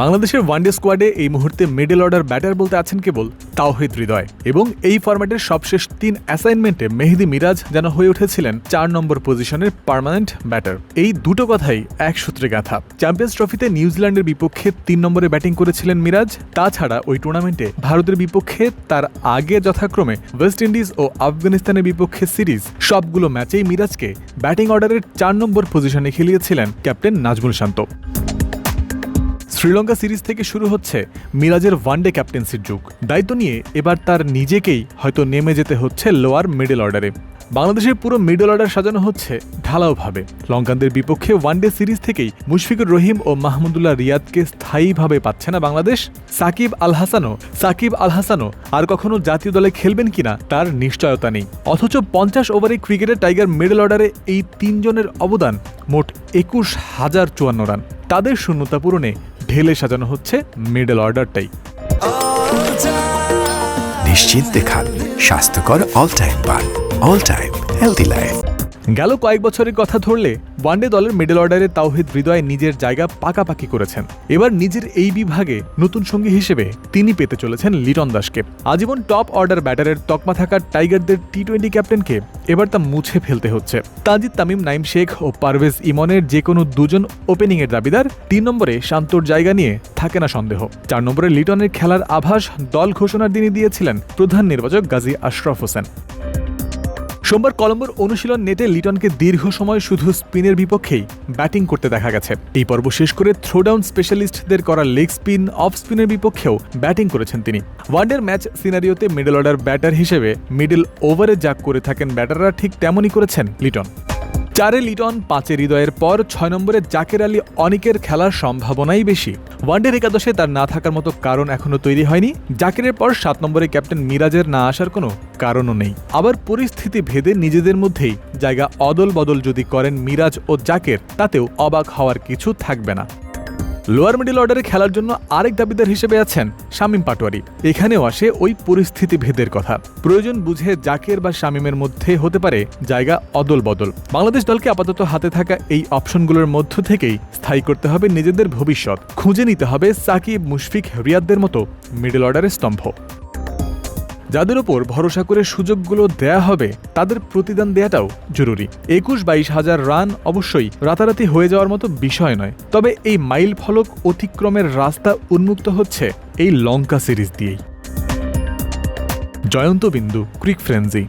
বাংলাদেশের ওয়ানডে স্কোয়াডে এই মুহূর্তে মিডল অর্ডার ব্যাটার বলতে আছেন কেবল তাওহিদ হৃদয় এবং এই ফরম্যাটের সবশেষ তিন অ্যাসাইনমেন্টে মেহেদি মিরাজ যেন হয়ে উঠেছিলেন চার নম্বর পজিশনের পার্মানেন্ট ব্যাটার। এই দুটো কথাই এক সূত্রে গাথা। চ্যাম্পিয়ন্স ট্রফিতে নিউজিল্যান্ডের বিপক্ষে তিন নম্বরে ব্যাটিং করেছিলেন মিরাজ, তাছাড়া ওই টুর্নামেন্টে ভারতের বিপক্ষে তার আগে যথাক্রমে ওয়েস্ট ইন্ডিজ ও আফগানিস্তানের বিপক্ষে সিরিজ সবগুলো ম্যাচেই মিরাজকে ব্যাটিং অর্ডারের চার নম্বর পজিশনে খেলিয়েছিলেন ক্যাপ্টেন নাজমুল শান্ত। শ্রীলঙ্কা সিরিজ থেকে শুরু হচ্ছে মিরাজের ওয়ানডে ক্যাপ্টেন্সির যুগ। দায়িত্ব নিয়ে এবার তার নিজেকেই হয়তো নেমে যেতে হচ্ছে লোয়ার মিডল অর্ডারে। বাংলাদেশের পুরো মিডল অর্ডার সাজানো হচ্ছে ঢালাওভাবে। লঙ্কানদের বিপক্ষে ওয়ানডে সিরিজ থেকেই মুশফিকুর রহিম ও মাহমুদুল্লাহ রিয়াদকে স্থায়ীভাবে পাচ্ছে না বাংলাদেশ। সাকিব আল হাসানও সাকিব আল হাসানও আর কখনো জাতীয় দলে খেলবেন কিনা তার নিশ্চয়তা নেই। অথচ পঞ্চাশ ওভারে ক্রিকেটের টাইগার মিডল অর্ডারে এই তিনজনের অবদান মোট একুশ হাজার চুয়ান্ন রান। তাদের শূন্যতা পূরণে ঢেলে সাজানো হচ্ছে মিডল অর্ডারটাই নিশ্চিন্তে খান, স্বাস্থ্যকর অল টাইম পান অল টাইম হেলদি লাইফ গেল কয়েক বছরের কথা ধরলে ওয়ানডে দলের মিডল অর্ডারে তাওহিদ হৃদয় নিজের জায়গা পাকাপাকি করেছেন। এবার নিজের এই বিভাগে নতুন সঙ্গী হিসেবে তিনি পেতে চলেছেন লিটন দাসকে। আজীবন টপ অর্ডার ব্যাটারের তকমা থাকা টাইগারদের টি টোয়েন্টি ক্যাপ্টেনকে এবার তা মুছে ফেলতে হচ্ছে। তাজিদ তামিম, নাইম শেখ ও পারভেজ ইমনের যে কোনো দুজন ওপেনিংয়ের দাবিদার তিন নম্বরে শান্তর জায়গা নিয়ে থাকে না সন্দেহ। চার নম্বরে লিটনের খেলার আভাস দল ঘোষণার দিনই দিয়েছিলেন প্রধান নির্বাচক গাজী আশরাফ হোসেন। সোমবার কলম্বোর অনুশীলন নেটে লিটনকে দীর্ঘ সময় শুধু স্পিনের বিপক্ষেই ব্যাটিং করতে দেখা গেছে। এই পর্ব শেষ করে থ্রোডাউন স্পেশালিস্টদের করা লেগ স্পিন, অফ স্পিনের বিপক্ষেও ব্যাটিং করেছেন তিনি। ওয়ানডের ম্যাচ সিনারিওতে মিডল অর্ডার ব্যাটার হিসেবে মিডল ওভারে যা করে থাকেন ব্যাটাররা, ঠিক তেমনই করেছেন লিটন। চারে লিটন, পাঁচে হৃদয়ের পর ছয় নম্বরে জাকের আলী অনিকের খেলার সম্ভাবনাই বেশি। ওয়ানডের একাদশে তার না থাকার মতো কারণ এখনও তৈরি হয়নি। জাকেরের পর সাত নম্বরে ক্যাপ্টেন মিরাজের না আসার কোনো কারণও নেই। আবার পরিস্থিতি ভেদে নিজেদের মধ্যেই জায়গা অদল বদল যদি করেন মিরাজ ও জাকের, তাতেও অবাক হওয়ার কিছু থাকবে না। লোয়ার মিডিল অর্ডারে খেলার জন্য আরেক দাবিদার হিসেবে আছেন শামীম পাটোয়ারি। এখানেও আসে ওই পরিস্থিতি ভেদের কথা। প্রয়োজন বুঝে জাকের বা শামীমের মধ্যে হতে পারে জায়গা অদল বদল বাংলাদেশ দলকে আপাতত হাতে থাকা এই অপশনগুলোর মধ্য থেকেই স্থায়ী করতে হবে নিজেদের ভবিষ্যৎ। খুঁজে নিতে হবে সাকিব, মুশফিক, রিয়াদদের মতো মিডল অর্ডারের স্তম্ভ। যাদের ওপর ভরসা করে সুযোগগুলো দেয়া হবে, তাদের প্রতিদান দেয়াটাও জরুরি। একুশ বাইশ হাজার রান অবশ্যই রাতারাতি হয়ে যাওয়ার মতো বিষয় নয়। তবে এই মাইল ফলক অতিক্রমের রাস্তা উন্মুক্ত হচ্ছে এই লঙ্কা সিরিজ দিয়েই। জয়ন্ত বিন্দু, ক্রিক ফ্রেন্সি।